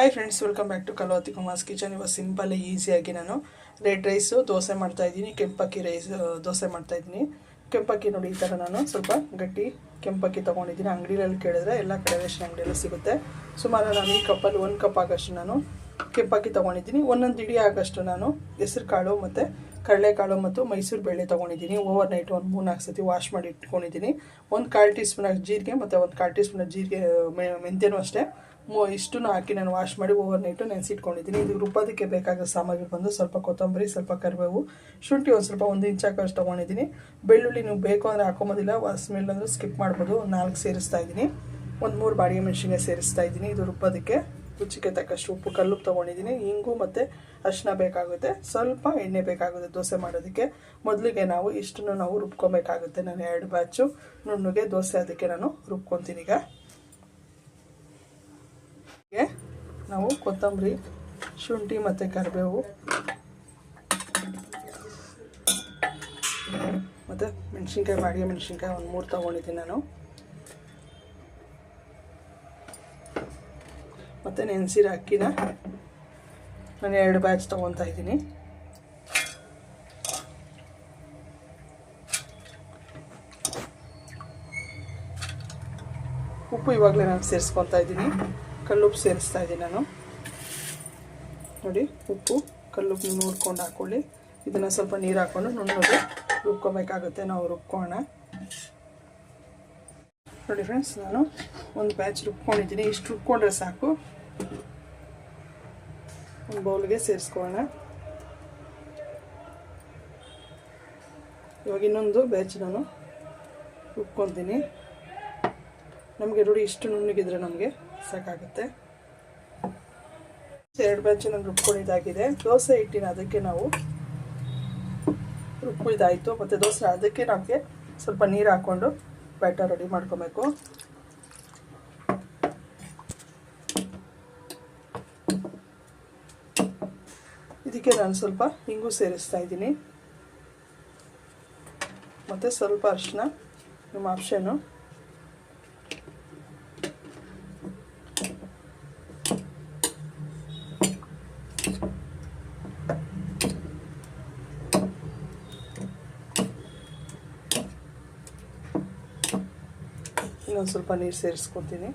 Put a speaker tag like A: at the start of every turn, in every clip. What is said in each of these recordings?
A: Hi friends welcome back to Kalavathi Kumar's kitchen ಇವಾಗ simple ಈಸಿಯಾಗಿ ನಾನು ರೆಡ್ ರೈಸು ದೋಸೆ ಮಾಡ್ತಾ ಇದ್ದೀನಿ. ಕೆಂಪಕ್ಕಿ ರೈಸ್ ದೋಸೆ ಮಾಡ್ತಾ ಇದ್ದೀನಿ. ಕೆಂಪಕ್ಕಿ ನೋಡಿ, ಈ ಥರ ನಾನು ಸ್ವಲ್ಪ ಗಟ್ಟಿ ಕೆಂಪಕ್ಕಿ ತೊಗೊಂಡಿದ್ದೀನಿ. ಅಂಗಡಿಯಲ್ಲಿ ಕೇಳಿದ್ರೆ ಎಲ್ಲ ಕಡೆ ರೇಷನ್ ಅಂಗಡಿಯಲ್ಲೂ ಸಿಗುತ್ತೆ. ಸುಮಾರು ನಾನು ಈ ಕಪ್ಪಲ್ಲಿ ಒಂದು ಕಪ್ ಆಗೋಷ್ಟು ನಾನು ಕೆಂಪಕ್ಕಿ ತೊಗೊಂಡಿದ್ದೀನಿ. ಒಂದೊಂದು ಇಡಿ ಆಗೋಷ್ಟು ನಾನು ಹೆಸರು ಕಾಳು ಮತ್ತು ಕಡಲೆಕಾಳು ಮತ್ತು ಮೈಸೂರು ಬೇಳೆ ತೊಗೊಂಡಿದ್ದೀನಿ. ಓವರ್ ನೈಟ್ ಒಂದು ಮೂರು ನಾಲ್ಕು ಸತಿ ವಾಶ್ ಮಾಡಿ ಇಟ್ಕೊಂಡಿದ್ದೀನಿ. ಒಂದು ಕಾಲು ಟೀ ಸ್ಪೂನ್ ಜೀರಿಗೆ ಮತ್ತು ಒಂದು ಕಾಲು ಟೀ ಸ್ಪೂನ್ ಜೀರಿಗೆ ಮೆಂತ್ಯನೂ ಅಷ್ಟೇ. ಮೂ, ಇಷ್ಟನ್ನು ಹಾಕಿ ನಾನು ವಾಶ್ ಮಾಡಿ ಓವರ್ ನೈಟು ನೆನೆಸಿಟ್ಕೊಂಡಿದ್ದೀನಿ ಇದು ರುಬ್ಬೋದಕ್ಕೆ ಬೇಕಾಗೋ ಸಾಮಗ್ರಿ ಬಂದು ಸ್ವಲ್ಪ ಕೊತ್ತಂಬರಿ, ಸ್ವಲ್ಪ ಕರಿಬೇವು, ಶುಂಠಿ ಒಂದು ಸ್ವಲ್ಪ ಒಂದು ಇಂಚ್ ಹಾಕೋಷ್ಟು ತೊಗೊಂಡಿದ್ದೀನಿ. ಬೆಳ್ಳುಳ್ಳಿ ನೀವು ಬೇಕು ಅಂದರೆ ಹಾಕೊಂಬೋದಿಲ್ಲ ಸ್ಮೆಲ್ ಅಂದರೆ ಸ್ಕಿಪ್ ಮಾಡ್ಬೋದು. ನಾಲ್ಕು ಸೇರಿಸ್ತಾ ಇದ್ದೀನಿ. ಒಂದು ಮೂರು ಬಾಡಿಗೆ ಮೆಣಸಿನ್ಕಾಯಿ ಸೇರಿಸ್ತಾ ಇದ್ದೀನಿ. ಇದು ರುಬ್ಬೋದಕ್ಕೆ ರುಚಿಗೆ ತಕ್ಕಷ್ಟು ಉಪ್ಪು ಕಲ್ಲು ತೊಗೊಂಡಿದ್ದೀನಿ. ಇಂಗು ಮತ್ತು ಅರಿಶಿನ ಬೇಕಾಗುತ್ತೆ. ಸ್ವಲ್ಪ ಎಣ್ಣೆ ಬೇಕಾಗುತ್ತೆ ದೋಸೆ ಮಾಡೋದಕ್ಕೆ. ಮೊದಲಿಗೆ ನಾವು ಇಷ್ಟನ್ನು ನಾವು ರುಬ್ಕೊಬೇಕಾಗುತ್ತೆ. ನಾನು ಎರಡು ಬ್ಯಾಚು ನುಣ್ಣಗೆ ದೋಸೆ ಅದಕ್ಕೆ ನಾನು ರುಬ್ಕೊತೀನಿ ಈಗ. ನಾವು ಕೊತ್ತಂಬರಿ, ಶುಂಠಿ ಮತ್ತು ಕರಿಬೇವು ಮತ್ತು ಮೆಣಸಿನ್ಕಾಯಿ, ಬಾಡಿಗೆ ಮೆಣಸಿನ್ಕಾಯಿ ಒಂದು ಮೂರು ತೊಗೊಂಡಿದ್ದೀನಿ ನಾನು. ಮತ್ತು ನೆನೆಸಿರೋ ಅಕ್ಕಿನ ನಾನು ಎರಡು ಬ್ಯಾಚ್ ತೊಗೊತಾ ಇದ್ದೀನಿ. ಉಪ್ಪು ಇವಾಗಲೇ ನಾನು ಸೇರಿಸ್ಕೊತಾ ಇದ್ದೀನಿ. ಕಲ್ಲುಪ್ಪು ಸೇರಿಸ್ತಾ ಇದ್ದೀನಿ ನಾನು. ನೋಡಿ, ಉಪ್ಪು ಕಲ್ಲುಪ್ಪು ನೋಡ್ಕೊಂಡು ಹಾಕ್ಕೊಳ್ಳಿ ಇದನ್ನು ಸ್ವಲ್ಪ ನೀರು ಹಾಕ್ಕೊಂಡು ನುಣ್ಣಗೆ ರುಬ್ಕೋಬೇಕಾಗುತ್ತೆ. ನಾವು ರುಬ್ಕೋಣ ನೋಡಿ ಫ್ರೆಂಡ್ಸ್ ನಾನು ಒಂದು ಬ್ಯಾಚ್ ರುಬ್ಕೊಂಡಿದ್ದೀನಿ. ಇಷ್ಟು ರುಬ್ಕೊಂಡ್ರೆ ಸಾಕು. ಒಂದು ಬೌಲ್ಗೆ ಸೇರಿಸ್ಕೊಳ್ಳೋಣ. ಇವಾಗ ಇನ್ನೊಂದು ಬ್ಯಾಚ್ ನಾನು ರುಬ್ಕೊತೀನಿ ನಮಗೆ ರೂಢಿ ಇಷ್ಟು ನುಣ್ಣಗಿದ್ರೆ ನಮಗೆ ಸಾಕಾಗುತ್ತೆ. ಎರಡು ಬ್ಯಾಚ್ ನಾನು ರುಬ್ಕೊಂಡಿದ್ದಾಗಿದೆ ದೋಸೆ ಹಿಟ್ಟಿನ ಅದಕ್ಕೆ ನಾವು ರುಬ್ಬಿದಾಯಿತು ಮತ್ತು ದೋಸೆ ಅದಕ್ಕೆ ನಮಗೆ ಸ್ವಲ್ಪ ನೀರು ಹಾಕ್ಕೊಂಡು ಬ್ಯಾಟರ್ ರೆಡಿ ಮಾಡ್ಕೊಬೇಕು. ಇದಕ್ಕೆ ನಾನು ಸ್ವಲ್ಪ ಹಿಂಗು ಸೇರಿಸ್ತಾ ಇದ್ದೀನಿ. ಮತ್ತು ಸ್ವಲ್ಪ ಅರಿಶಿನ ನಿಮ್ಮ ಆಪ್ಷನ್ನು ಇನ್ನೊಂದು ಸ್ವಲ್ಪ ನೀರು ಸೇರಿಸ್ಕೊತೀನಿ.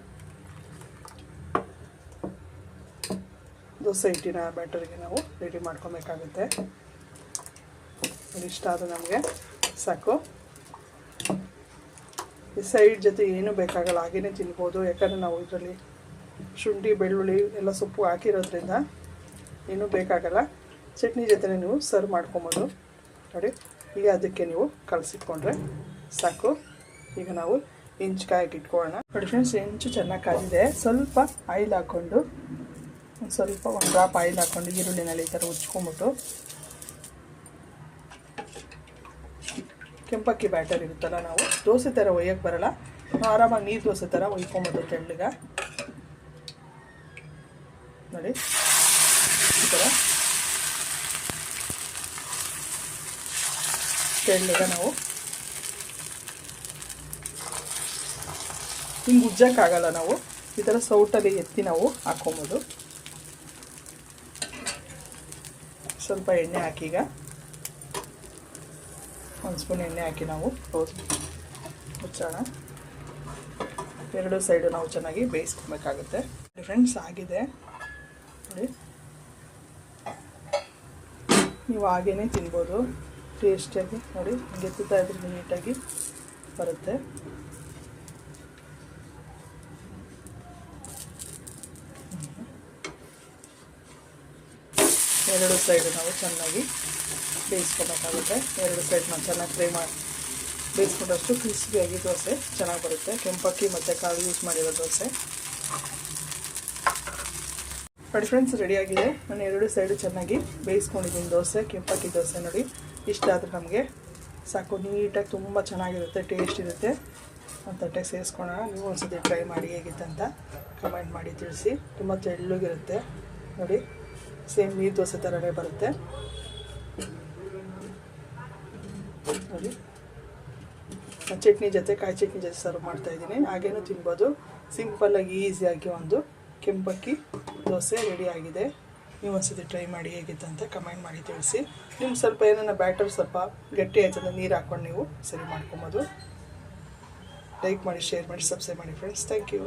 A: ದೋಸೆ ಹಿಟ್ಟಿನ ಬ್ಯಾಟರಿಗೆ ನಾವು ರೆಡಿ ಮಾಡ್ಕೊಬೇಕಾಗುತ್ತೆ. ಇಷ್ಟ ಅದು ನಮಗೆ, ಸಾಕು. ಈ ಸೈಡ್ ಜೊತೆ ಏನೂ ಬೇಕಾಗಲ್ಲ ಹಾಗೇ ತಿನ್ಬೋದು. ಯಾಕಂದರೆ ನಾವು ಇದರಲ್ಲಿ ಶುಂಠಿ, ಬೆಳ್ಳುಳ್ಳಿ ಎಲ್ಲ ಸೊಪ್ಪು ಹಾಕಿರೋದ್ರಿಂದ ಏನೂ ಬೇಕಾಗಲ್ಲ. ಚಟ್ನಿ ಜೊತೆ ನೀವು ಸರ್ವ್ ಮಾಡ್ಕೊಬೋದು. ನೋಡಿ ಈಗ ಅದಕ್ಕೆ ನೀವು ಕಲಸಿಟ್ಕೊಂಡ್ರೆ ಸಾಕು. ಈಗ ನಾವು ಇಂಚು ಇಟ್ಕೊಳ್ಳೋಣ. ನೋಡಿ ಫ್ರೆಂಡ್ಸ್ ಇಂಚು ಚೆನ್ನಾಗಿ ಕಾದಿದೆ. ಸ್ವಲ್ಪ ಆಯಿಲ್ ಹಾಕ್ಕೊಂಡು, ಸ್ವಲ್ಪ ಒಂದು ಡ್ರಾಪ್ ಆಯಿಲ್ ಹಾಕ್ಕೊಂಡು ಈರುಳ್ಳಿನಲ್ಲಿ ಈ ಥರ ಉಚ್ಕೊಂಬಿಟ್ಟು ಕೆಂಪಕ್ಕಿ ಬ್ಯಾಟರ್ ಇರುತ್ತಲ್ಲ ನಾವು, ದೋಸೆ ಥರ ಒಯ್ಯಕ್ಕೆ ಬರಲ್ಲ. ನಾವು ಆರಾಮಾಗಿ ನೀರು ದೋಸೆ ಥರ ಒಯ್ಕೊಂಬೋದು ತೆಳ್ಳಗ ನೋಡಿ, ಈ ಥರ ತೆಳ್ಳಗ ನಾವು ಹಿಂಗೆ ಉಜ್ಜೋಕ್ಕಾಗಲ್ಲ ನಾವು. ಈ ಥರ ಸೌಟಲ್ಲಿ ಎತ್ತಿ ನಾವು ಹಾಕ್ಕೊಬೋದು ಸ್ವಲ್ಪ ಎಣ್ಣೆ ಹಾಕಿ ಈಗ. ಒಂದು ಸ್ಪೂನ್ ಎಣ್ಣೆ ಹಾಕಿ ನಾವು ಮುಚ್ಚೋಣ. ಎರಡು ಸೈಡು ನಾವು ಚೆನ್ನಾಗಿ ಬೇಯಿಸ್ಕೊಬೇಕಾಗುತ್ತೆ. ಫ್ರೆಂಡ್ಸ್ ಆಗಿದೆ. ನೋಡಿ. ನೀವು ಹಾಗೇ ತಿನ್ಬೋದು. ಟೇಸ್ಟಿಯಾಗಿ ನೋಡಿ ಗೆತ್ತಾ ಇದ್ರೆ ನೀಟಾಗಿ ಬರುತ್ತೆ. ಎರಡು ಸೈಡ್ ನಾವು ಚೆನ್ನಾಗಿ ಬೇಯಿಸ್ಕೊಬೇಕಾಗುತ್ತೆ. ಎರಡು ಸೈಡ್ ನಾವು ಚೆನ್ನಾಗಿ ಫ್ರೈ ಮಾಡಿ ಬೇಯಿಸ್ಕೊಂಡಷ್ಟು ಕ್ರಿಸ್ಪಿಯಾಗಿ ದೋಸೆ ಚೆನ್ನಾಗಿ ಬರುತ್ತೆ. ಕೆಂಪಕ್ಕಿ ಮತ್ತು ಕಾಳು ಯೂಸ್ ಮಾಡಿರೋ ದೋಸೆ. ನೋಡಿ ಫ್ರೆಂಡ್ಸ್ ರೆಡಿಯಾಗಿದೆ ನಾನು ಎರಡು ಸೈಡು ಚೆನ್ನಾಗಿ ಬೇಯಿಸ್ಕೊಂಡಿದ್ದೀನಿ ದೋಸೆ, ಕೆಂಪಕ್ಕಿ ದೋಸೆ ನೋಡಿ. ಇಷ್ಟ ಆದರೆ ನಮಗೆ. ಸಾಕು, ನೀಟಾಗಿ ತುಂಬ ಚೆನ್ನಾಗಿರುತ್ತೆ ಟೇಸ್ಟ್ ಇರುತ್ತೆ. ಒಂದು ತಟ್ಟೆಗೆ ಸೇರಿಸ್ಕೊಳ್ಳೋಣ ನೀವು ಒಂದ್ಸತಿ ಟ್ರೈ ಮಾಡಿ ಹೇಗಿತ್ತು ಅಂತ ಕಮೆಂಟ್ ಮಾಡಿ ತಿಳಿಸಿ. ತುಂಬ ತೆಳ್ಳಗಿರುತ್ತೆ. ನೋಡಿ. ಸೇಮ್ ನೀರು ದೋಸೆ ಥರನೇ ಬರುತ್ತೆ. ನೋಡಿ. ಚಟ್ನಿ ಜೊತೆ, ಕಾಯಿ ಚಟ್ನಿ ಜೊತೆ ಸರ್ವ್ ಮಾಡ್ತಾ ಇದ್ದೀನಿ. ಹಾಗೇನೂ ತಿನ್ಬೋದು. ಸಿಂಪಲ್ಲಾಗಿ ಈಸಿಯಾಗಿ ಒಂದು ಕೆಂಪಕ್ಕಿ ದೋಸೆ ರೆಡಿ ಆಗಿದೆ. ನೀವು ಒಂದ್ಸತಿ ಟ್ರೈ ಮಾಡಿ ಹೇಗಿತ್ತು ಅಂತ ಕಮೆಂಟ್ ಮಾಡಿ ತಿಳಿಸಿ. ನಿಮ್ಗೆ ಸ್ವಲ್ಪ ಏನನ್ನ ಬ್ಯಾಟರ್ ಸ್ವಲ್ಪ ಗಟ್ಟಿ ಆಯ್ತಂದ್ರೆ ನೀರು ಹಾಕ್ಕೊಂಡು ನೀವು ಸರಿ ಮಾಡ್ಕೊಬೋದು. ಲೈಕ್ ಮಾಡಿ ಶೇರ್ ಮಾಡಿ ಸಬ್ಸ್ಕ್ರೈಬ್ ಮಾಡಿ ಫ್ರೆಂಡ್ಸ್ ಥ್ಯಾಂಕ್ ಯು